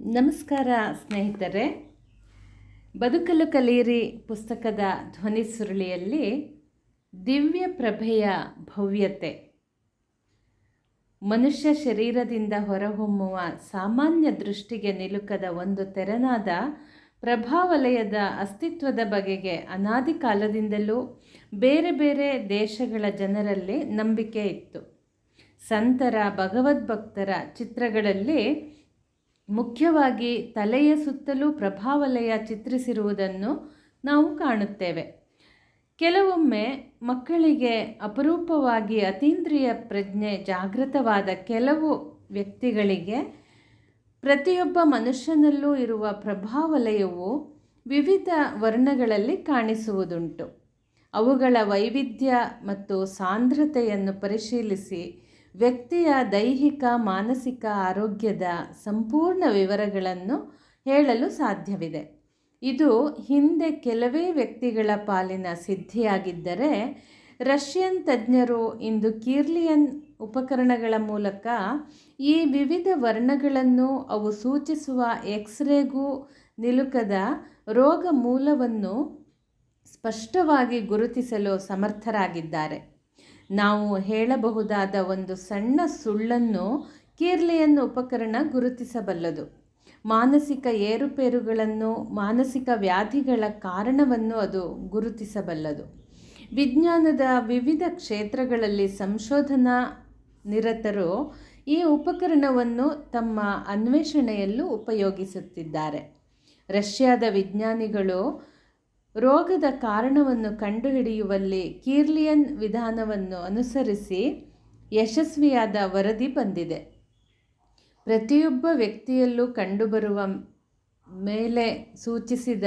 ನಮಸ್ಕಾರ ಸ್ನೇಹಿತರೆ. ಬದುಕಲು ಕಲಿಯಿರಿ ಪುಸ್ತಕದ ಧ್ವನಿ ಸುರುಳಿಯಲ್ಲಿ ದಿವ್ಯ ಪ್ರಭೆಯ ಭವ್ಯತೆ. ಮನುಷ್ಯ ಶರೀರದಿಂದ ಹೊರಹೊಮ್ಮುವ ಸಾಮಾನ್ಯ ದೃಷ್ಟಿಗೆ ನಿಲುಕದ ಒಂದು ತೆರನಾದ ಪ್ರಭಾವಲಯದ ಅಸ್ತಿತ್ವದ ಬಗೆಗೆ ಅನಾದಿ ಕಾಲದಿಂದಲೂ ಬೇರೆ ಬೇರೆ ದೇಶಗಳ ಜನರಲ್ಲಿ ನಂಬಿಕೆ ಇತ್ತು. ಸಂತರ, ಭಗವದ್ಭಕ್ತರ ಚಿತ್ರಗಳಲ್ಲಿ ಮುಖ್ಯವಾಗಿ ತಲೆಯ ಸುತ್ತಲೂ ಪ್ರಭಾವಲಯ ಚಿತ್ರಿಸಿರುವುದನ್ನು ನಾವು ಕಾಣುತ್ತೇವೆ. ಕೆಲವೊಮ್ಮೆ ಮಕ್ಕಳಿಗೆ ಅಪರೂಪವಾಗಿ ಅತೀಂದ್ರಿಯ ಪ್ರಜ್ಞೆ ಜಾಗೃತವಾದ ಕೆಲವು ವ್ಯಕ್ತಿಗಳಿಗೆ ಪ್ರತಿಯೊಬ್ಬ ಮನುಷ್ಯನಲ್ಲೂ ಇರುವ ಪ್ರಭಾವಲಯವು ವಿವಿಧ ವರ್ಣಗಳಲ್ಲಿ ಕಾಣಿಸುವುದುಂಟು. ಅವುಗಳ ವೈವಿಧ್ಯ ಮತ್ತು ಸಾಂದ್ರತೆಯನ್ನು ಪರಿಶೀಲಿಸಿ ವ್ಯಕ್ತಿಯ ದೈಹಿಕ, ಮಾನಸಿಕ ಆರೋಗ್ಯದ ಸಂಪೂರ್ಣ ವಿವರಗಳನ್ನು ಹೇಳಲು ಸಾಧ್ಯವಿದೆ. ಇದು ಹಿಂದೆ ಕೆಲವೇ ವ್ಯಕ್ತಿಗಳ ಪಾಲಿನ ಸಿದ್ಧಿಯಾಗಿದ್ದರೆ, ರಷ್ಯನ್ ತಜ್ಞರು ಇಂದು ಕೀರ್ಲಿಯನ್ ಉಪಕರಣಗಳ ಮೂಲಕ ಈ ವಿವಿಧ ವರ್ಣಗಳನ್ನು ಅವು ಸೂಚಿಸುವ ಎಕ್ಸ್ರೇಗೂ ನಿಲುಕದ ರೋಗ ಮೂಲವನ್ನು ಸ್ಪಷ್ಟವಾಗಿ ಗುರುತಿಸಲು ಸಮರ್ಥರಾಗಿದ್ದಾರೆ. ನಾವು ಹೇಳಬಹುದಾದ ಒಂದು ಸಣ್ಣ ಸುಳ್ಳನ್ನು ಕೀರ್ಲೆಯನ್ನು ಉಪಕರಣ ಗುರುತಿಸಬಲ್ಲದು. ಮಾನಸಿಕ ಏರುಪೇರುಗಳನ್ನು, ಮಾನಸಿಕ ವ್ಯಾಧಿಗಳ ಕಾರಣವನ್ನು ಅದು ಗುರುತಿಸಬಲ್ಲದು. ವಿಜ್ಞಾನದ ವಿವಿಧ ಕ್ಷೇತ್ರಗಳಲ್ಲಿ ಸಂಶೋಧನಾ ನಿರತರು ಈ ಉಪಕರಣವನ್ನು ತಮ್ಮ ಅನ್ವೇಷಣೆಯಲ್ಲೂ ಉಪಯೋಗಿಸುತ್ತಿದ್ದಾರೆ. ರಷ್ಯಾದ ವಿಜ್ಞಾನಿಗಳು ರೋಗದ ಕಾರಣವನ್ನು ಕಂಡುಹಿಡಿಯುವಲ್ಲಿ ಕೀರ್ಲಿಯನ್ ವಿಧಾನವನ್ನು ಅನುಸರಿಸಿ ಯಶಸ್ವಿಯಾದ ವರದಿ ಬಂದಿದೆ. ಪ್ರತಿಯೊಬ್ಬ ವ್ಯಕ್ತಿಯಲ್ಲೂ ಕಂಡುಬರುವ ಮೇಲೆ ಸೂಚಿಸಿದ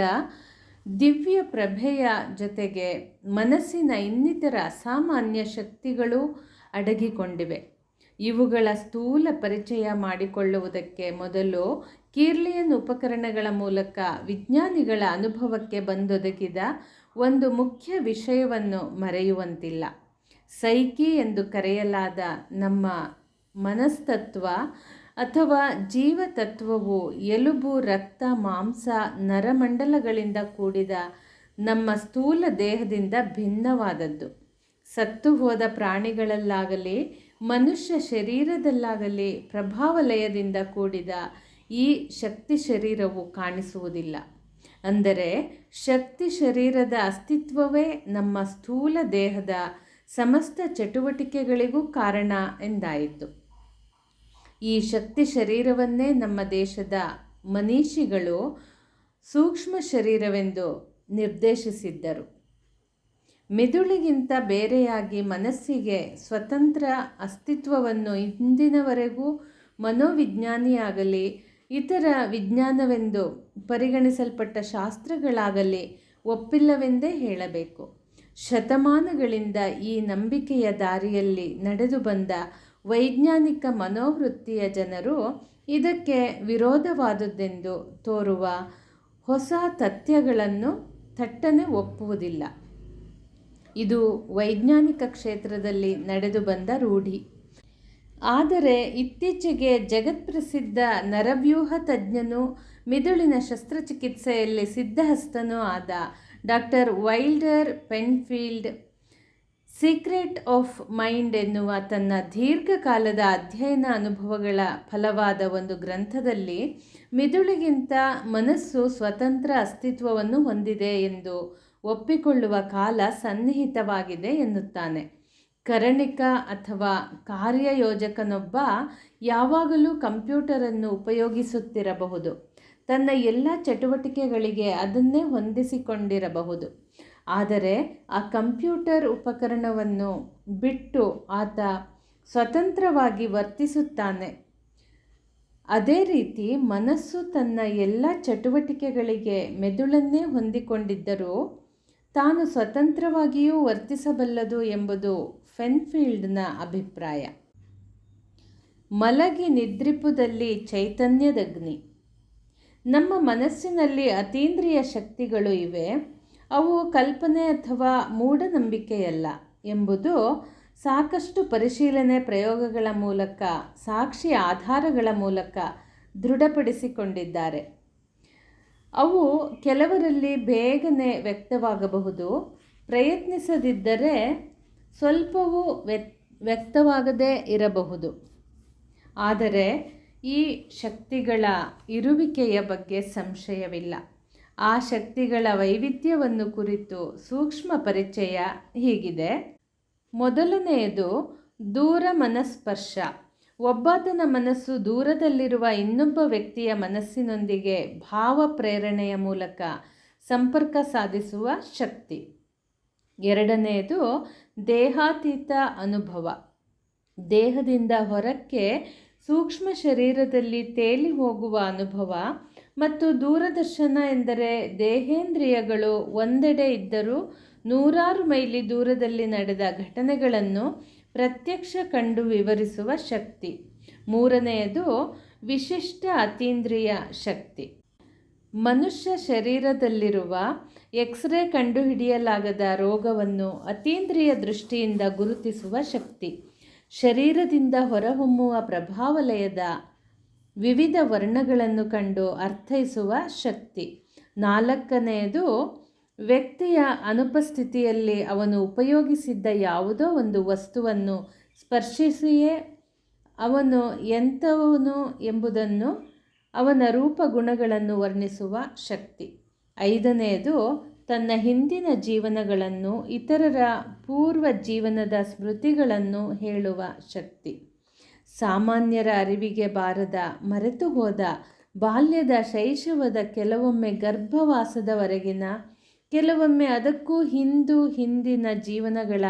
ದಿವ್ಯ ಪ್ರಭೆಯ ಜೊತೆಗೆ ಮನಸ್ಸಿನ ಇನ್ನಿತರ ಅಸಾಮಾನ್ಯ ಶಕ್ತಿಗಳು ಅಡಗಿಕೊಂಡಿವೆ. ಇವುಗಳ ಸ್ಥೂಲ ಪರಿಚಯ ಮಾಡಿಕೊಳ್ಳುವುದಕ್ಕೆ ಮೊದಲು ಕೀರ್ಲಿಯನ್ ಉಪಕರಣಗಳ ಮೂಲಕ ವಿಜ್ಞಾನಿಗಳ ಅನುಭವಕ್ಕೆ ಬಂದೊದಗಿದ ಒಂದು ಮುಖ್ಯ ವಿಷಯವನ್ನು ಮರೆಯುವಂತಿಲ್ಲ. ಸೈಕಿ ಎಂದು ಕರೆಯಲಾದ ನಮ್ಮ ಮನಸ್ತತ್ವ ಅಥವಾ ಜೀವತತ್ವವು ಎಲುಬು, ರಕ್ತ, ಮಾಂಸ, ನರಮಂಡಲಗಳಿಂದ ಕೂಡಿದ ನಮ್ಮ ಸ್ಥೂಲ ದೇಹದಿಂದ ಭಿನ್ನವಾದದ್ದು. ಸತ್ತು ಹೋದ ಪ್ರಾಣಿಗಳಲ್ಲಾಗಲಿ, ಮನುಷ್ಯ ಶರೀರದಲ್ಲಾಗಲಿ, ಪ್ರಭಾವಲಯದಿಂದ ಕೂಡಿದ ಈ ಶಕ್ತಿ ಶರೀರವು ಕಾಣಿಸುವುದಿಲ್ಲ. ಅಂದರೆ ಶಕ್ತಿ ಶರೀರದ ಅಸ್ತಿತ್ವವೇ ನಮ್ಮ ಸ್ಥೂಲ ದೇಹದ ಸಮಸ್ತ ಚಟುವಟಿಕೆಗಳಿಗೂ ಕಾರಣ ಎಂದಾಯಿತು. ಈ ಶಕ್ತಿ ಶರೀರವನ್ನೇ ನಮ್ಮ ದೇಶದ ಮನೀಷಿಗಳು ಸೂಕ್ಷ್ಮ ಶರೀರವೆಂದು ನಿರ್ದೇಶಿಸಿದ್ದರು. ಮೆದುಳಿಗಿಂತ ಬೇರೆಯಾಗಿ ಮನಸ್ಸಿಗೆ ಸ್ವತಂತ್ರ ಅಸ್ತಿತ್ವವನ್ನು ಇಂದಿನವರೆಗೂ ಮನೋವಿಜ್ಞಾನಿಯಾಗಲಿ ಇತರ ವಿಜ್ಞಾನವೆಂದು ಪರಿಗಣಿಸಲ್ಪಟ್ಟ ಶಾಸ್ತ್ರಗಳಾಗಲಿ ಒಪ್ಪಿಲ್ಲವೆಂದೇ ಹೇಳಬೇಕು. ಶತಮಾನಗಳಿಂದ ಈ ನಂಬಿಕೆಯ ದಾರಿಯಲ್ಲಿ ನಡೆದು ಬಂದ ವೈಜ್ಞಾನಿಕ ಮನೋವೃತ್ತಿಯ ಜನರು ಇದಕ್ಕೆ ವಿರೋಧವಾದದ್ದೆಂದು ತೋರುವ ಹೊಸ ತಥ್ಯಗಳನ್ನು ಥಟ್ಟನೆ ಒಪ್ಪುವುದಿಲ್ಲ. ಇದು ವೈಜ್ಞಾನಿಕ ಕ್ಷೇತ್ರದಲ್ಲಿ ನಡೆದು ಬಂದ ರೂಢಿ. ಆದರೆ ಇತ್ತೀಚೆಗೆ ಜಗತ್ಪ್ರಸಿದ್ಧ ನರವ್ಯೂಹ ತಜ್ಞನೂ, ಮಿದುಳಿನ ಶಸ್ತ್ರಚಿಕಿತ್ಸೆಯಲ್ಲಿ ಸಿದ್ಧಹಸ್ತನೂ ಆದ doctor Wilder Penfield, secret of mind ಎನ್ನುವ ತನ್ನ ದೀರ್ಘಕಾಲದ ಅಧ್ಯಯನ ಅನುಭವಗಳ ಫಲವಾದ ಒಂದು ಗ್ರಂಥದಲ್ಲಿ ಮಿದುಳಿಗಿಂತ ಮನಸ್ಸು ಸ್ವತಂತ್ರ ಅಸ್ತಿತ್ವವನ್ನು ಹೊಂದಿದೆ ಎಂದು ಒಪ್ಪಿಕೊಳ್ಳುವ ಕಾಲ ಸನ್ನಿಹಿತವಾಗಿದೆ ಎನ್ನುತ್ತಾನೆ. ಕರಣಿಕ ಅಥವಾ ಕಾರ್ಯಯೋಜಕನೊಬ್ಬ ಯಾವಾಗಲೂ ಕಂಪ್ಯೂಟರನ್ನು ಉಪಯೋಗಿಸುತ್ತಿರಬಹುದು. ತನ್ನ ಎಲ್ಲ ಚಟುವಟಿಕೆಗಳಿಗೆ ಅದನ್ನೇ ಹೊಂದಿಸಿಕೊಂಡಿರಬಹುದು. ಆದರೆ ಆ ಕಂಪ್ಯೂಟರ್ ಉಪಕರಣವನ್ನು ಬಿಟ್ಟು ಆತ ಸ್ವತಂತ್ರವಾಗಿ ವರ್ತಿಸುತ್ತಾನೆ. ಅದೇ ರೀತಿ ಮನಸ್ಸು ತನ್ನ ಎಲ್ಲ ಚಟುವಟಿಕೆಗಳಿಗೆ ಮೆದುಳನ್ನೇ ಹೊಂದಿಕೊಂಡಿದ್ದರೂ ತಾನು ಸ್ವತಂತ್ರವಾಗಿಯೂ ವರ್ತಿಸಬಲ್ಲದು ಎಂಬುದು ಫೆನ್ಫೀಲ್ಡ್ನ ಅಭಿಪ್ರಾಯ. ಮಲಗಿ ನಿದ್ರಿಪುದಲ್ಲಿ ಚೈತನ್ಯದಗ್ನಿ. ನಮ್ಮ ಮನಸ್ಸಿನಲ್ಲಿ ಅತೀಂದ್ರಿಯ ಶಕ್ತಿಗಳು ಇವೆ. ಅವು ಕಲ್ಪನೆ ಅಥವಾ ಮೂಢನಂಬಿಕೆಯಲ್ಲ ಎಂಬುದು ಸಾಕಷ್ಟು ಪರಿಶೀಲನೆ ಪ್ರಯೋಗಗಳ ಮೂಲಕ, ಸಾಕ್ಷಿ ಆಧಾರಗಳ ಮೂಲಕ ದೃಢಪಡಿಸಿಕೊಂಡಿದ್ದಾರೆ. ಅವು ಕೆಲವರಲ್ಲಿ ಬೇಗನೆ ವ್ಯಕ್ತವಾಗಬಹುದು. ಪ್ರಯತ್ನಿಸದಿದ್ದರೆ ಸ್ವಲ್ಪವೂ ವ್ಯಕ್ ವ್ಯಕ್ತವಾಗದೇ ಇರಬಹುದು. ಆದರೆ ಈ ಶಕ್ತಿಗಳ ಇರುವಿಕೆಯ ಬಗ್ಗೆ ಸಂಶಯವಿಲ್ಲ. ಆ ಶಕ್ತಿಗಳ ವೈವಿಧ್ಯವನ್ನು ಕುರಿತು ಸೂಕ್ಷ್ಮ ಪರಿಚಯ ಹೀಗಿದೆ. ಮೊದಲನೆಯದು ದೂರ ಮನಸ್ಪರ್ಶ. ಒಬ್ಬಾತನ ಮನಸ್ಸು ದೂರದಲ್ಲಿರುವ ಇನ್ನೊಬ್ಬ ವ್ಯಕ್ತಿಯ ಮನಸ್ಸಿನೊಂದಿಗೆ ಭಾವ ಪ್ರೇರಣೆಯ ಮೂಲಕ ಸಂಪರ್ಕ ಸಾಧಿಸುವ ಶಕ್ತಿ. ಎರಡನೆಯದು ದೇಹಾತೀತ ಅನುಭವ. ದೇಹದಿಂದ ಹೊರಕ್ಕೆ ಸೂಕ್ಷ್ಮ ಶರೀರದಲ್ಲಿ ತೇಲಿ ಹೋಗುವ ಅನುಭವ ಮತ್ತು ದೂರದರ್ಶನ ಎಂದರೆ ದೇಹೇಂದ್ರಿಯಗಳು ಒಂದೆಡೆ ಇದ್ದರೂ ನೂರಾರು ಮೈಲಿ ದೂರದಲ್ಲಿ ನಡೆದ ಘಟನೆಗಳನ್ನು ಪ್ರತ್ಯಕ್ಷ ಕಂಡು ವಿವರಿಸುವ ಶಕ್ತಿ. ಮೂರನೆಯದು ವಿಶಿಷ್ಟ ಅತೀಂದ್ರಿಯ ಶಕ್ತಿ. ಮನುಷ್ಯ ಶರೀರದಲ್ಲಿರುವ ಎಕ್ಸ್ರೇ ಕಂಡುಹಿಡಿಯಲಾಗದ ರೋಗವನ್ನು ಅತೀಂದ್ರಿಯ ದೃಷ್ಟಿಯಿಂದ ಗುರುತಿಸುವ ಶಕ್ತಿ. ಶರೀರದಿಂದ ಹೊರಹೊಮ್ಮುವ ಪ್ರಭಾವಲಯದ ವಿವಿಧ ವರ್ಣಗಳನ್ನು ಕಂಡು ಅರ್ಥೈಸುವ ಶಕ್ತಿ. ನಾಲ್ಕನೆಯದು, ವ್ಯಕ್ತಿಯ ಅನುಪಸ್ಥಿತಿಯಲ್ಲಿ ಅವನು ಉಪಯೋಗಿಸಿದ್ದ ಯಾವುದೋ ಒಂದು ವಸ್ತುವನ್ನು ಸ್ಪರ್ಶಿಸಿಯೇ ಅವನು ಎಂಥವನು ಎಂಬುದನ್ನು ಅವನ ರೂಪಗುಣಗಳನ್ನು ವರ್ಣಿಸುವ ಶಕ್ತಿ. ಐದನೆಯದು, ತನ್ನ ಹಿಂದಿನ ಜೀವನಗಳನ್ನು ಇತರರ ಪೂರ್ವ ಜೀವನದ ಸ್ಮೃತಿಗಳನ್ನು ಹೇಳುವ ಶಕ್ತಿ. ಸಾಮಾನ್ಯರ ಅರಿವಿಗೆ ಬಾರದ ಮರೆತು ಹೋದ ಬಾಲ್ಯದ ಶೈಶವದ ಕೆಲವೊಮ್ಮೆ ಗರ್ಭವಾಸದವರೆಗಿನ, ಕೆಲವೊಮ್ಮೆ ಅದಕ್ಕೂ ಹಿಂದೂ ಹಿಂದಿನ ಜೀವನಗಳ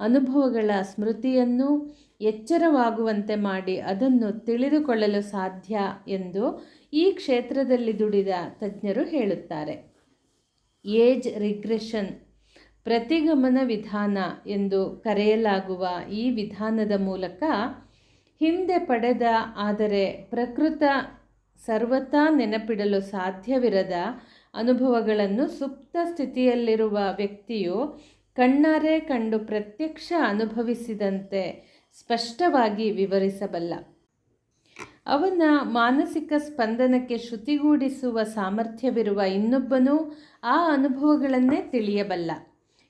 ಅನುಭವಗಳ ಸ್ಮೃತಿಯನ್ನು ಎಚ್ಚರವಾಗುವಂತೆ ಮಾಡಿ ಅದನ್ನು ತಿಳಿದುಕೊಳ್ಳಲು ಸಾಧ್ಯ ಎಂದು ಈ ಕ್ಷೇತ್ರದಲ್ಲಿ ದುಡಿದ ತಜ್ಞರು ಹೇಳುತ್ತಾರೆ. ಏಜ್ ರಿಗ್ರೆಷನ್, ಪ್ರತಿಗಮನ ವಿಧಾನ ಎಂದು ಕರೆಯಲಾಗುವ ಈ ವಿಧಾನದ ಮೂಲಕ ಹಿಂದೆ ಪಡೆದ ಆದರೆ ಪ್ರಕೃತ ಸರ್ವತಾ ನೆನಪಿಡಲು ಸಾಧ್ಯವಿರದ ಅನುಭವಗಳನ್ನು ಸುಪ್ತ ಸ್ಥಿತಿಯಲ್ಲಿರುವ ವ್ಯಕ್ತಿಯು ಕಣ್ಣಾರೆ ಕಂಡು ಪ್ರತ್ಯಕ್ಷ ಅನುಭವಿಸಿದಂತೆ ಸ್ಪಷ್ಟವಾಗಿ ವಿವರಿಸಬಲ್ಲ. ಅವನ ಮಾನಸಿಕ ಸ್ಪಂದನಕ್ಕೆ ಶ್ರುತಿಗೂಡಿಸುವ ಸಾಮರ್ಥ್ಯವಿರುವ ಇನ್ನೊಬ್ಬನೂ ಆ ಅನುಭವಗಳನ್ನೇ ತಿಳಿಯಬಲ್ಲ.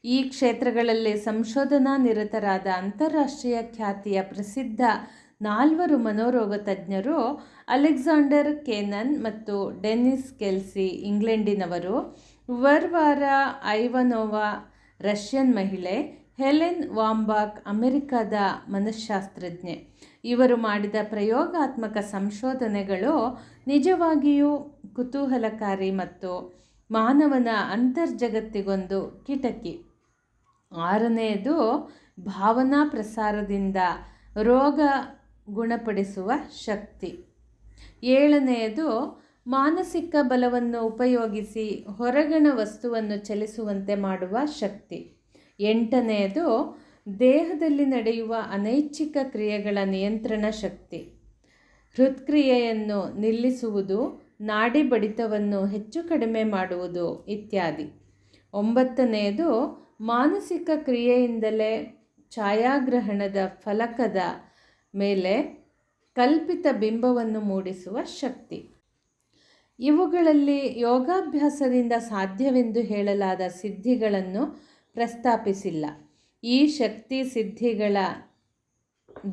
ಈ ಕ್ಷೇತ್ರಗಳಲ್ಲಿ ಸಂಶೋಧನಾ ನಿರತರಾದ ಅಂತಾರಾಷ್ಟ್ರೀಯ ಖ್ಯಾತಿಯ ಪ್ರಸಿದ್ಧ ನಾಲ್ವರು ಮನೋರೋಗ ತಜ್ಞರು ಅಲೆಕ್ಸಾಂಡರ್ ಕೇನನ್ ಮತ್ತು ಡೆನಿಸ್ ಕೆಲ್ಸಿ ಇಂಗ್ಲೆಂಡಿನವರು. ವರ್ವಾರ ಐವನೋವಾ ರಷ್ಯನ್ ಮಹಿಳೆ ಹೆಲೆನ್ ವಾಂಬಾಕ್, ಅಮೆರಿಕದ ಮನಃಶಾಸ್ತ್ರಜ್ಞೆ ಇವರು ಮಾಡಿದ ಪ್ರಯೋಗಾತ್ಮಕ ಸಂಶೋಧನೆಗಳು ನಿಜವಾಗಿಯೂ ಕುತೂಹಲಕಾರಿ ಮತ್ತು ಮಾನವನ ಅಂತರ್ಜಗತ್ತಿಗೊಂದು ಕಿಟಕಿ. ಆರನೆಯದು, ಭಾವನಾ ಪ್ರಸಾರದಿಂದ ರೋಗ ಗುಣಪಡಿಸುವ ಶಕ್ತಿ. ಏಳನೆಯದು, ಮಾನಸಿಕ ಬಲವನ್ನು ಉಪಯೋಗಿಸಿ ಹೊರಗಣ ವಸ್ತುವನ್ನು ಚಲಿಸುವಂತೆ ಮಾಡುವ ಶಕ್ತಿ. ಎಂಟನೆಯದು, ದೇಹದಲ್ಲಿ ನಡೆಯುವ ಅನೈಚ್ಛಿಕ ಕ್ರಿಯೆಗಳ ನಿಯಂತ್ರಣ ಶಕ್ತಿ. ಹೃತ್ಕ್ರಿಯೆಯನ್ನು ನಿಲ್ಲಿಸುವುದು ನಾಡಿ ಬಡಿತವನ್ನು ಹೆಚ್ಚು ಕಡಿಮೆ ಮಾಡುವುದು ಇತ್ಯಾದಿ. ಒಂಬತ್ತನೆಯದು, ಮಾನಸಿಕ ಕ್ರಿಯೆಯಿಂದಲೇ ಛಾಯಾಗ್ರಹಣದ ಫಲಕದ ಮೇಲೆ ಕಲ್ಪಿತ ಬಿಂಬವನ್ನು ಮೂಡಿಸುವ ಶಕ್ತಿ. ಇವುಗಳಲ್ಲಿ ಯೋಗಾಭ್ಯಾಸದಿಂದ ಸಾಧ್ಯವೆಂದು ಹೇಳಲಾದ ಸಿದ್ಧಿಗಳನ್ನು ಪ್ರಸ್ತಾಪಿಸಿಲ್ಲ. ಈ ಶಕ್ತಿ ಸಿದ್ಧಿಗಳ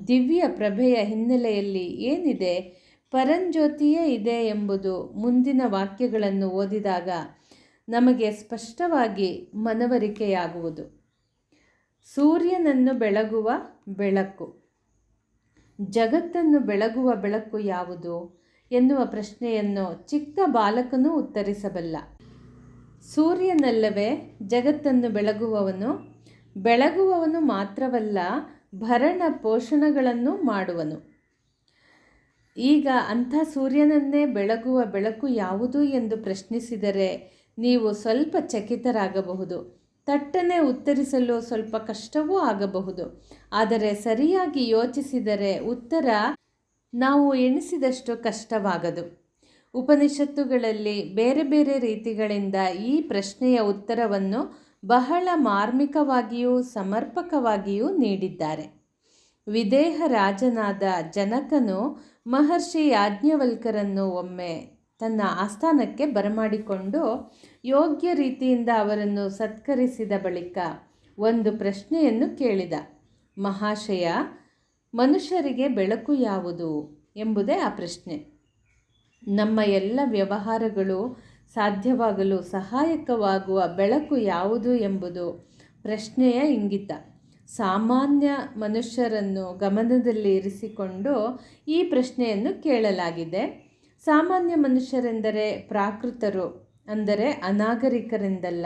ದಿವ್ಯ ಪ್ರಭೆಯ ಹಿನ್ನೆಲೆಯಲ್ಲಿ ಏನಿದೆ? ಪರಂಜ್ಯೋತಿಯೇ ಇದೆ ಎಂಬುದು ಮುಂದಿನ ವಾಕ್ಯಗಳನ್ನು ಓದಿದಾಗ ನಮಗೆ ಸ್ಪಷ್ಟವಾಗಿ ಮನವರಿಕೆಯಾಗುವುದು. ಸೂರ್ಯನನ್ನು ಬೆಳಗುವ ಬೆಳಕು. ಜಗತ್ತನ್ನು ಬೆಳಗುವ ಬೆಳಕು ಯಾವುದು? ಎನ್ನುವ ಪ್ರಶ್ನೆಯನ್ನು ಚಿಕ್ಕ ಬಾಲಕನೂ ಉತ್ತರಿಸಬಲ್ಲ. ಸೂರ್ಯನಲ್ಲವೇ ಜಗತ್ತನ್ನು ಬೆಳಗುವವನು? ಬೆಳಗುವವನು ಮಾತ್ರವಲ್ಲ, ಭರಣ ಪೋಷಣಗಳನ್ನು ಮಾಡುವನು. ಈಗ ಅಂಥ ಸೂರ್ಯನನ್ನೇ ಬೆಳಗುವ ಬೆಳಕು ಯಾವುದು ಎಂದು ಪ್ರಶ್ನಿಸಿದರೆ ನೀವು ಸ್ವಲ್ಪ ಚಕಿತರಾಗಬಹುದು. ತಟ್ಟನೆ ಉತ್ತರಿಸಲು ಸ್ವಲ್ಪ ಕಷ್ಟವೂ ಆಗಬಹುದು. ಆದರೆ ಸರಿಯಾಗಿ ಯೋಚಿಸಿದರೆ ಉತ್ತರ, ನಾವು ಎಣಿಸಿದಷ್ಟು ಕಷ್ಟವಾಗದು. ಉಪನಿಷತ್ತುಗಳಲ್ಲಿ ಬೇರೆ ಬೇರೆ ರೀತಿಗಳಿಂದ ಈ ಪ್ರಶ್ನೆಯ ಉತ್ತರವನ್ನು ಬಹಳ ಮಾರ್ಮಿಕವಾಗಿಯೂ ಸಮರ್ಪಕವಾಗಿಯೂ ನೀಡಿದ್ದಾರೆ. ವಿದೇಹ ರಾಜನಾದ ಜನಕನು ಮಹರ್ಷಿ ಯಾಜ್ಞವಲ್ಕರನ್ನು ಒಮ್ಮೆ ತನ್ನ ಆಸ್ಥಾನಕ್ಕೆ ಬರಮಾಡಿಕೊಂಡು ಯೋಗ್ಯ ರೀತಿಯಿಂದ ಅವರನ್ನು ಸತ್ಕರಿಸಿದ ಬಳಿಕ ಒಂದು ಪ್ರಶ್ನೆಯನ್ನು ಕೇಳಿದ. ಮಹಾಶಯ, ಮನುಷ್ಯರಿಗೆ ಬೆಳಕು ಯಾವುದು ಎಂಬುದೇ ಆ ಪ್ರಶ್ನೆ. ನಮ್ಮ ಎಲ್ಲ ವ್ಯವಹಾರಗಳು ಸಾಧ್ಯವಾಗಲು ಸಹಾಯಕವಾಗುವ ಬೆಳಕು ಯಾವುದು ಎಂಬುದು ಪ್ರಶ್ನೆಯ ಇಂಗಿತ. ಸಾಮಾನ್ಯ ಮನುಷ್ಯರನ್ನು ಗಮನದಲ್ಲಿ ಇರಿಸಿಕೊಂಡು ಈ ಪ್ರಶ್ನೆಯನ್ನು ಕೇಳಲಾಗಿದೆ. ಸಾಮಾನ್ಯ ಮನುಷ್ಯರೆಂದರೆ ಪ್ರಾಕೃತರು, ಅಂದರೆ ಅನಾಗರಿಕರೆಂದಲ್ಲ,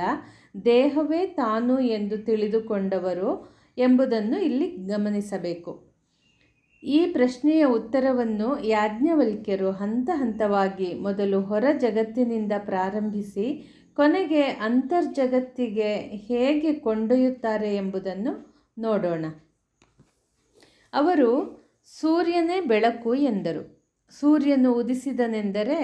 ದೇಹವೇ ತಾನು ಎಂದು ತಿಳಿದುಕೊಂಡವರು ಎಂಬುದನ್ನು ಇಲ್ಲಿ ಗಮನಿಸಬೇಕು. ಈ ಪ್ರಶ್ನೆಯ ಉತ್ತರವನ್ನು ಯಾಜ್ಞವಲ್ಕ್ಯರು ಹಂತ ಹಂತವಾಗಿ ಮೊದಲು ಹೊರ ಜಗತ್ತಿನಿಂದ ಪ್ರಾರಂಭಿಸಿ ಕೊನೆಗೆ ಅಂತರ್ಜಗತ್ತಿಗೆ ಹೇಗೆ ಕೊಂಡೊಯ್ಯುತ್ತಾರೆ ಎಂಬುದನ್ನು ನೋಡೋಣ. ಅವರು ಸೂರ್ಯನೇ ಬೆಳಕು ಎಂದರು. ಸೂರ್ಯನು ಉದಿಸಿದನೆಂದರೆ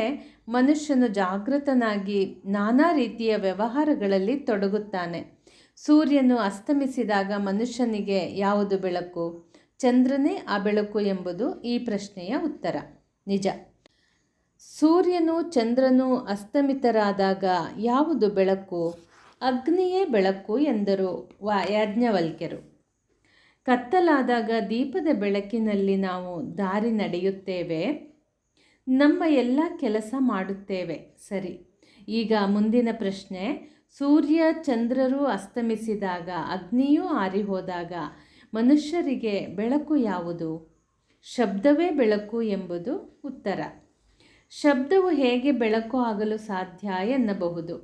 ಮನುಷ್ಯನು ಜಾಗೃತನಾಗಿ ನಾನಾ ರೀತಿಯ ವ್ಯವಹಾರಗಳಲ್ಲಿ ತೊಡಗುತ್ತಾನೆ. ಸೂರ್ಯನು ಅಸ್ತಮಿಸಿದಾಗ ಮನುಷ್ಯನಿಗೆ ಯಾವುದು ಬೆಳಕು? ಚಂದ್ರನೇ ಆ ಬೆಳಕು ಎಂಬುದು ಈ ಪ್ರಶ್ನೆಯ ಉತ್ತರ. ನಿಜ. ಸೂರ್ಯನು ಚಂದ್ರನು ಅಸ್ತಮಿತರಾದಾಗ ಯಾವುದು ಬೆಳಕು? ಅಗ್ನಿಯೇ ಬೆಳಕು ಎಂದರು ವಾ ಯಾಜ್ಞವಲ್ಕ್ಯರು. ಕತ್ತಲಾದಾಗ ದೀಪದ ಬೆಳಕಿನಲ್ಲಿ ನಾವು ದಾರಿ ನಡೆಯುತ್ತೇವೆ, ನಮ್ಮ ಎಲ್ಲ ಕೆಲಸ ಮಾಡುತ್ತೇವೆ. ಸರಿ. ಈಗ ಮುಂದಿನ ಪ್ರಶ್ನೆ. ಸೂರ್ಯ ಚಂದ್ರರು ಅಸ್ತಮಿಸಿದಾಗ, ಅಗ್ನಿಯೂ ಆರಿಹೋದಾಗ ಮನುಷ್ಯರಿಗೆ ಬೆಳಕು ಯಾವುದು? ಶಬ್ದವೇ ಬೆಳಕು ಎಂಬುದು ಉತ್ತರ. ಶಬ್ದವು ಹೇಗೆ ಬೆಳಕು ಆಗಲು ಸಾಧ್ಯ ಎನ್ನಬಹುದು?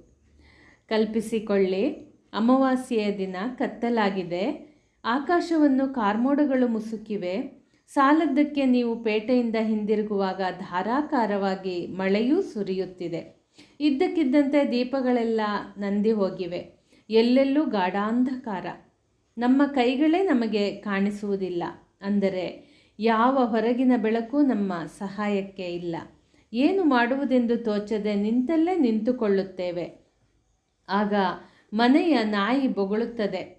ಕಲ್ಪಿಸಿಕೊಳ್ಳಿ. ಅಮಾವಾಸ್ಯೆಯ ದಿನ ಕತ್ತಲಾಗಿದೆ. ಆಕಾಶವನ್ನು ಕಾರ್ಮೋಡಗಳು ಮುಸುಕಿವೆ. ಸಾಲದ್ದಕ್ಕೆ ನೀವು ಪೇಟೆಯಿಂದ ಹಿಂದಿರುಗುವಾಗ ಧಾರಾಕಾರವಾಗಿ ಮಳೆಯೂ ಸುರಿಯುತ್ತಿದೆ. ಇದ್ದಕ್ಕಿದ್ದಂತೆ ದೀಪಗಳೆಲ್ಲ ನಂದಿ ಹೋಗಿವೆ. ಎಲ್ಲೆಲ್ಲೂ ಗಾಢಾಂಧಕಾರ. ನಮ್ಮ ಕೈಗಳೇ ನಮಗೆ ಕಾಣಿಸುವುದಿಲ್ಲ. ಅಂದರೆ ಯಾವ ಹೊರಗಿನ ಬೆಳಕು ನಮ್ಮ ಸಹಾಯಕ್ಕೆ ಇಲ್ಲ. ಏನು ಮಾಡುವುದೆಂದು ತೋಚದೆ ನಿಂತಲ್ಲೇ ನಿಂತುಕೊಳ್ಳುತ್ತೇವೆ. ಆಗ ಮನೆಯ ನಾಯಿ ಬೊಗಳುತ್ತದೆ.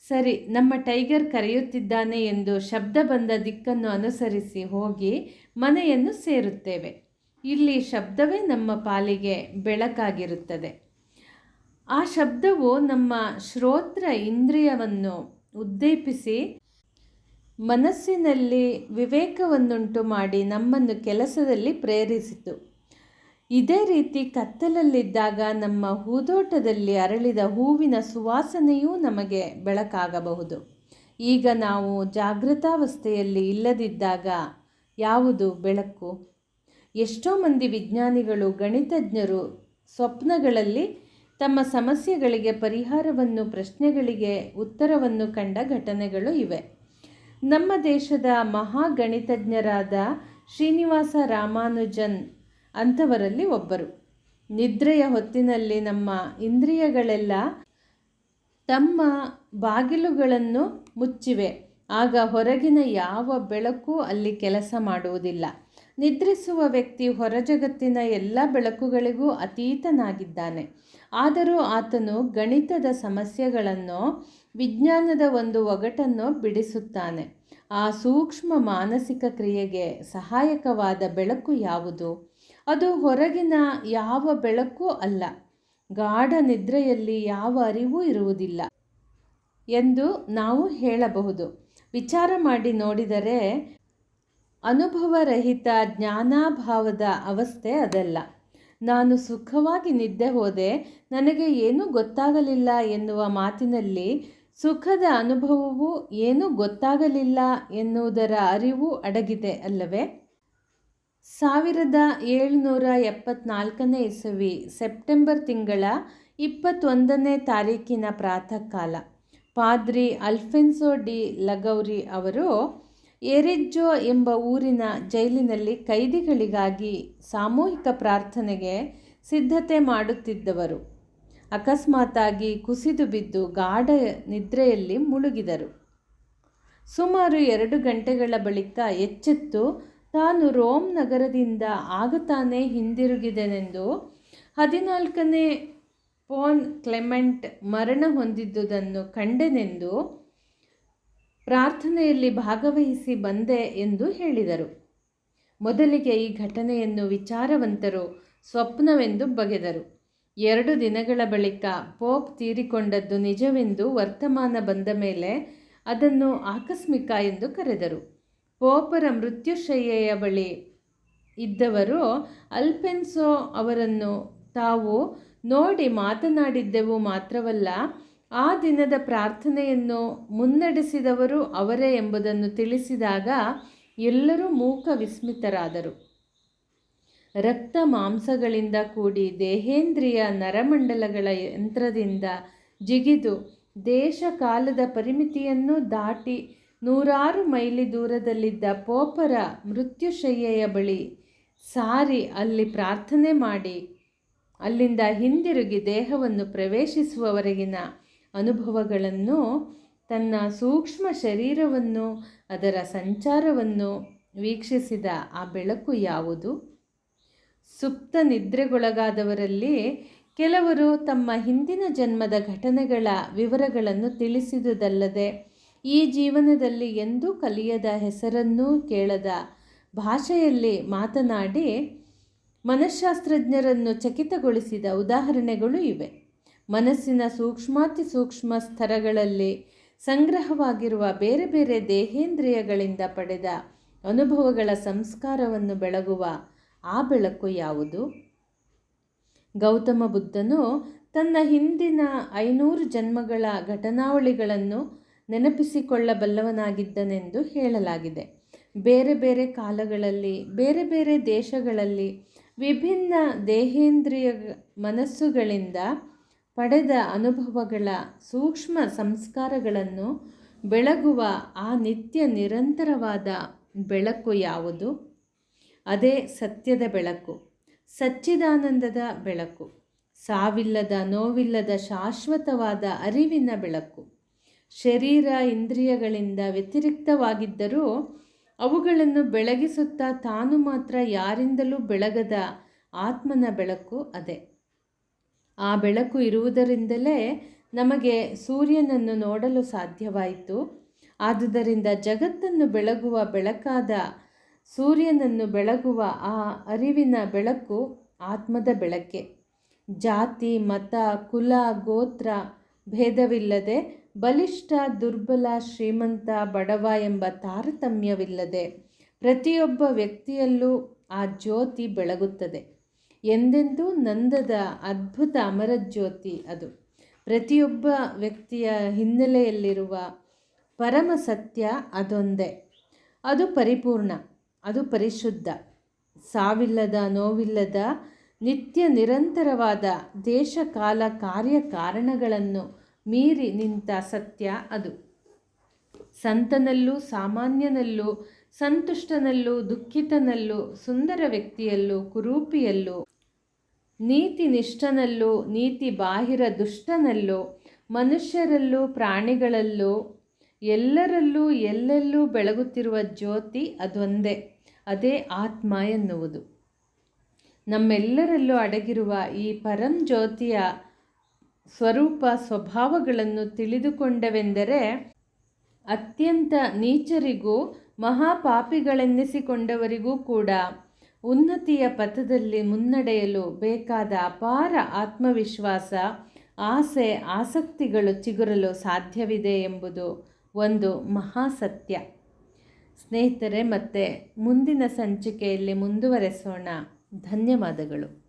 ಸರಿ, ನಮ್ಮ ಟೈಗರ್ ಕರೆಯುತ್ತಿದ್ದಾನೆ ಎಂದು ಶಬ್ದ ಬಂದ ದಿಕ್ಕನ್ನು ಅನುಸರಿಸಿ ಹೋಗಿ ಮನೆಯನ್ನು ಸೇರುತ್ತೇವೆ. ಇಲ್ಲಿ ಶಬ್ದವೇ ನಮ್ಮ ಪಾಲಿಗೆ ಬೆಳಕಾಗಿರುತ್ತದೆ. ಆ ಶಬ್ದವು ನಮ್ಮ ಶ್ರೋತ್ರ ಇಂದ್ರಿಯವನ್ನು ಉದ್ದೇಪಿಸಿ ಮನಸ್ಸಿನಲ್ಲಿ ವಿವೇಕವನ್ನುಂಟು ಮಾಡಿ ನಮ್ಮನ್ನು ಕೆಲಸದಲ್ಲಿ ಪ್ರೇರಿಸಿತು. ಇದೇ ರೀತಿ ಕತ್ತಲಲ್ಲಿದ್ದಾಗ ನಮ್ಮ ಹೂದೋಟದಲ್ಲಿ ಅರಳಿದ ಹೂವಿನ ಸುವಾಸನೆಯೂ ನಮಗೆ ಬೆಳಕಾಗಬಹುದು. ಈಗ ನಾವು ಜಾಗೃತಾವಸ್ಥೆಯಲ್ಲಿ ಇಲ್ಲದಿದ್ದಾಗ ಯಾವುದು ಬೆಳಕು? ಎಷ್ಟೋ ಮಂದಿ ವಿಜ್ಞಾನಿಗಳು, ಗಣಿತಜ್ಞರು ಸ್ವಪ್ನಗಳಲ್ಲಿ ತಮ್ಮ ಸಮಸ್ಯೆಗಳಿಗೆ ಪರಿಹಾರವನ್ನು, ಪ್ರಶ್ನೆಗಳಿಗೆ ಉತ್ತರವನ್ನು ಕಂಡ ಘಟನೆಗಳು ಇವೆ. ನಮ್ಮ ದೇಶದ ಮಹಾಗಣಿತಜ್ಞರಾದ ಶ್ರೀನಿವಾಸ ರಾಮಾನುಜನ್ ಅಂಥವರಲ್ಲಿ ಒಬ್ಬರು. ನಿದ್ರೆಯ ಹೊತ್ತಿನಲ್ಲಿ ನಮ್ಮ ಇಂದ್ರಿಯಗಳೆಲ್ಲ ತಮ್ಮ ಬಾಗಿಲುಗಳನ್ನು ಮುಚ್ಚಿವೆ. ಆಗ ಹೊರಗಿನ ಯಾವ ಬೆಳಕು ಅಲ್ಲಿ ಕೆಲಸ ಮಾಡುವುದಿಲ್ಲ. ನಿದ್ರಿಸುವ ವ್ಯಕ್ತಿ ಹೊರಜಗತ್ತಿನ ಎಲ್ಲ ಬೆಳಕುಗಳಿಗೂ ಅತೀತನಾಗಿದ್ದಾನೆ. ಆದರೂ ಆತನು ಗಣಿತದ ಸಮಸ್ಯೆಗಳನ್ನು, ವಿಜ್ಞಾನದ ಒಂದು ಒಗಟನ್ನು ಬಿಡಿಸುತ್ತಾನೆ. ಆ ಸೂಕ್ಷ್ಮ ಮಾನಸಿಕ ಕ್ರಿಯೆಗೆ ಸಹಾಯಕವಾದ ಬೆಳಕು ಯಾವುದು? ಅದು ಹೊರಗಿನ ಯಾವ ಬೆಳಕು ಅಲ್ಲ. ಗಾಢ ನಿದ್ರೆಯಲ್ಲಿ ಯಾವ ಅರಿವು ಇರುವುದಿಲ್ಲ ಎಂದು ನಾವು ಹೇಳಬಹುದು. ವಿಚಾರ ಮಾಡಿ ನೋಡಿದರೆ, ಅನುಭವರಹಿತ ಜ್ಞಾನಾಭಾವದ ಅವಸ್ಥೆ ಅದಲ್ಲ. ನಾನು ಸುಖವಾಗಿ ನಿದ್ದೆ ಹೋದೆ, ನನಗೆ ಏನೂ ಗೊತ್ತಾಗಲಿಲ್ಲ ಎನ್ನುವ ಮಾತಿನಲ್ಲಿ ಸುಖದ ಅನುಭವವು ಏನೂ ಗೊತ್ತಾಗಲಿಲ್ಲ ಎನ್ನುವುದರ ಅರಿವು ಅಡಗಿದೆ ಅಲ್ಲವೇ? ಸಾವಿರದ ಏಳುನೂರ ಎಪ್ಪತ್ನಾಲ್ಕನೇ ಇಸವಿ, ಸೆಪ್ಟೆಂಬರ್ ತಿಂಗಳ ಇಪ್ಪತ್ತೊಂದನೇ ತಾರೀಕಿನ ಪ್ರಾತಃ ಕಾಲ ಪಾದ್ರಿ ಅಲ್ಫೆನ್ಸೋ ಡಿ ಲಗೌರಿ ಅವರು ಎರಿಜ್ಜೋ ಎಂಬ ಊರಿನ ಜೈಲಿನಲ್ಲಿ ಕೈದಿಗಳಿಗಾಗಿ ಸಾಮೂಹಿಕ ಪ್ರಾರ್ಥನೆಗೆ ಸಿದ್ಧತೆ ಮಾಡುತ್ತಿದ್ದವರು. ಅಕಸ್ಮಾತಾಗಿ ಕುಸಿದು ಬಿದ್ದು ಗಾಢ ನಿದ್ರೆಯಲ್ಲಿ ಮುಳುಗಿದರು. ಸುಮಾರು ಎರಡು ಗಂಟೆಗಳ ಬಳಿಕ ಎಚ್ಚೆತ್ತು ತಾನು ರೋಮ್ ನಗರದಿಂದ ಆಗತಾನೆ ಹಿಂದಿರುಗಿದೆನೆಂದು ಹದಿನಾಲ್ಕನೇ ಪೋನ್ ಕ್ಲೆಮೆಂಟ್ ಮರಣ ಹೊಂದಿದ್ದುದನ್ನು ಕಂಡೆನೆಂದು ಪ್ರಾರ್ಥನೆಯಲ್ಲಿ ಭಾಗವಹಿಸಿ ಬಂದೆ ಎಂದು ಹೇಳಿದರು. ಮೊದಲಿಗೆ ಈ ಘಟನೆಯನ್ನು ವಿಚಾರವಂತರು ಸ್ವಪ್ನವೆಂದು ಬಗೆದರು. ಎರಡು ದಿನಗಳ ಬಳಿಕ ಪೋಪ್ ತೀರಿಕೊಂಡದ್ದು ನಿಜವೆಂದು ವರ್ತಮಾನ ಬಂದ ಮೇಲೆ ಅದನ್ನು ಆಕಸ್ಮಿಕ ಎಂದು ಕರೆದರು. ಪೋಪರ ಮೃತ್ಯುಶಯ್ಯೆಯ ಬಳಿ ಇದ್ದವರು ಅಲ್ಪೆನ್ಸೋ ಅವರನ್ನು ತಾವು ನೋಡಿ ಮಾತನಾಡಿದ್ದೆವು ಮಾತ್ರವಲ್ಲ ಆ ದಿನದ ಪ್ರಾರ್ಥನೆಯನ್ನು ಮುನ್ನಡೆಸಿದವರು ಅವರೇ ಎಂಬುದನ್ನು ತಿಳಿಸಿದಾಗ ಎಲ್ಲರೂ ಮೂಕ ವಿಸ್ಮಿತರಾದರು ರಕ್ತ ಮಾಂಸಗಳಿಂದ ಕೂಡಿ ದೇಹೇಂದ್ರಿಯ ನರಮಂಡಲಗಳ ಯಂತ್ರದಿಂದ ಜಿಗಿದು ದೇಶ ಕಾಲದ ಪರಿಮಿತಿಯನ್ನು ದಾಟಿ ನೂರಾರು ಮೈಲಿ ದೂರದಲ್ಲಿದ್ದ ಪೋಪರ ಮೃತ್ಯುಶಯ್ಯೆಯ ಬಳಿ ಸಾರಿ ಅಲ್ಲಿ ಪ್ರಾರ್ಥನೆ ಮಾಡಿ, ಅಲ್ಲಿಂದ ಹಿಂದಿರುಗಿ ದೇಹವನ್ನು ಪ್ರವೇಶಿಸುವವರೆಗಿನ ಅನುಭವಗಳನ್ನು ತನ್ನ ಸೂಕ್ಷ್ಮ ಶರೀರವನ್ನು, ಅದರ ಸಂಚಾರವನ್ನು ವೀಕ್ಷಿಸಿದ ಆ ಬೆಳಕು ಯಾವುದು? ಸುಪ್ತ ನಿದ್ರೆಗೊಳಗಾದವರಲ್ಲಿ ಕೆಲವರು ತಮ್ಮ ಹಿಂದಿನ ಜನ್ಮದ ಘಟನೆಗಳ ವಿವರಗಳನ್ನು ತಿಳಿಸಿದುದಲ್ಲದೆ, ಈ ಜೀವನದಲ್ಲಿ ಎಂದೂ ಕಲಿಯದ ಹೆಸರನ್ನೂ ಕೇಳದ ಭಾಷೆಯಲ್ಲಿ ಮಾತನಾಡಿ ಮನಃಶಾಸ್ತ್ರಜ್ಞರನ್ನು ಚಕಿತಗೊಳಿಸಿದ ಉದಾಹರಣೆಗಳು ಇವೆ. ಮನಸ್ಸಿನ ಸೂಕ್ಷ್ಮಾತಿ ಸೂಕ್ಷ್ಮ ಸ್ತರಗಳಲ್ಲಿ ಸಂಗ್ರಹವಾಗಿರುವ ಬೇರೆ ಬೇರೆ ದೇಹೇಂದ್ರಿಯಗಳಿಂದ ಪಡೆದ ಅನುಭವಗಳ ಸಂಸ್ಕಾರವನ್ನು ಬೆಳಗುವ ಆ ಬೆಳಕು ಯಾವುದು? ಗೌತಮ ಬುದ್ಧನು ತನ್ನ ಹಿಂದಿನ ಐನೂರು ಜನ್ಮಗಳ ಘಟನಾವಳಿಗಳನ್ನು ನೆನಪಿಸಿಕೊಳ್ಳಬಲ್ಲವನಾಗಿದ್ದನೆಂದು ಹೇಳಲಾಗಿದೆ. ಬೇರೆ ಬೇರೆ ಕಾಲಗಳಲ್ಲಿ, ಬೇರೆ ಬೇರೆ ದೇಶಗಳಲ್ಲಿ ವಿಭಿನ್ನ ದೇಹೇಂದ್ರಿಯ ಮನಸ್ಸುಗಳಿಂದ ಪಡೆದ ಅನುಭವಗಳ ಸೂಕ್ಷ್ಮ ಸಂಸ್ಕಾರಗಳನ್ನು ಬೆಳಗುವ ಆ ನಿತ್ಯ ನಿರಂತರವಾದ ಬೆಳಕು ಯಾವುದು? ಅದೇ ಸತ್ಯದ ಬೆಳಕು, ಸಚ್ಚಿದಾನಂದದ ಬೆಳಕು, ಸಾವಿಲ್ಲದ ನೋವಿಲ್ಲದ ಶಾಶ್ವತವಾದ ಅರಿವಿನ ಬೆಳಕು. ಶರೀರ ಇಂದ್ರಿಯಗಳಿಂದ ವ್ಯತಿರಿಕ್ತವಾಗಿದ್ದರೂ ಅವುಗಳನ್ನು ಬೆಳಗಿಸುತ್ತಾ ತಾನು ಮಾತ್ರ ಯಾರಿಂದಲೂ ಬೆಳಗದ ಆತ್ಮನ ಬೆಳಕು ಅದೇ. ಆ ಬೆಳಕು ಇರುವುದರಿಂದಲೇ ನಮಗೆ ಸೂರ್ಯನನ್ನು ನೋಡಲು ಸಾಧ್ಯವಾಯಿತು. ಆದುದರಿಂದ ಜಗತ್ತನ್ನು ಬೆಳಗುವ ಬೆಳಕಾದ ಸೂರ್ಯನನ್ನು ಬೆಳಗುವ ಆ ಅರಿವಿನ ಬೆಳಕು ಆತ್ಮದ ಬೆಳಕೆ. ಜಾತಿ, ಮತ, ಕುಲ, ಗೋತ್ರ ಭೇದವಿಲ್ಲದೆ ಬಲಿಷ್ಠ, ದುರ್ಬಲ, ಶ್ರೀಮಂತ, ಬಡವ ಎಂಬ ತಾರತಮ್ಯವಿಲ್ಲದೆ ಪ್ರತಿಯೊಬ್ಬ ವ್ಯಕ್ತಿಯಲ್ಲೂ ಆ ಜ್ಯೋತಿ ಬೆಳಗುತ್ತದೆ. ಎಂದೆಂದೂ ನಂದದ ಅದ್ಭುತ ಅಮರಜ್ಯೋತಿ ಅದು. ಪ್ರತಿಯೊಬ್ಬ ವ್ಯಕ್ತಿಯ ಹಿನ್ನೆಲೆಯಲ್ಲಿರುವ ಪರಮ ಸತ್ಯ ಅದೊಂದೇ. ಅದು ಪರಿಪೂರ್ಣ, ಅದು ಪರಿಶುದ್ಧ. ಸಾವಿಲ್ಲದ, ನೋವಿಲ್ಲದ, ನಿತ್ಯ ನಿರಂತರವಾದ ದೇಶ, ಕಾಲ ಕಾರ್ಯಕಾರಣಗಳನ್ನು ಮೀರಿ ನಿಂತ ಸತ್ಯ ಅದು. ಸಂತನಲ್ಲೂ, ಸಾಮಾನ್ಯನಲ್ಲೂ ಸಂತುಷ್ಟನಲ್ಲೂ, ದುಃಖಿತನಲ್ಲೂ, ಸುಂದರ ವ್ಯಕ್ತಿಯಲ್ಲೂ, ಕುರೂಪಿಯಲ್ಲೂ ನೀತಿ ನಿಷ್ಠನಲ್ಲೂ ನೀತಿ ಬಾಹಿರ ದುಷ್ಟನಲ್ಲೂ, ಮನುಷ್ಯರಲ್ಲೂ, ಪ್ರಾಣಿಗಳಲ್ಲೂ, ಎಲ್ಲರಲ್ಲೂ, ಎಲ್ಲೆಲ್ಲೂ ಬೆಳಗುತ್ತಿರುವ ಜ್ಯೋತಿ ಅದೊಂದೇ, ಅದೇ ಆತ್ಮ ಎನ್ನುವುದು. ನಮ್ಮೆಲ್ಲರಲ್ಲೂ ಅಡಗಿರುವ ಈ ಪರಂ ಜ್ಯೋತಿಯ ಸ್ವರೂಪ ಸ್ವಭಾವಗಳನ್ನು ತಿಳಿದುಕೊಂಡವೆಂದರೆ ಅತ್ಯಂತ ನೀಚರಿಗೂ ಮಹಾಪಾಪಿಗಳೆನ್ನಿಸಿಕೊಂಡವರಿಗೂ ಕೂಡ ಉನ್ನತಿಯ ಪಥದಲ್ಲಿ ಮುನ್ನಡೆಯಲು ಬೇಕಾದ ಅಪಾರ ಆತ್ಮವಿಶ್ವಾಸ, ಆಸೆ, ಆಸಕ್ತಿಗಳು ಚಿಗುರಲು ಸಾಧ್ಯವಿದೆ ಎಂಬುದು ಒಂದು ಮಹಾಸತ್ಯ. ಸ್ನೇಹಿತರೆ, ಮತ್ತೆ ಮುಂದಿನ ಸಂಚಿಕೆಯಲ್ಲಿ ಮುಂದುವರೆಸೋಣ. ಧನ್ಯವಾದಗಳು.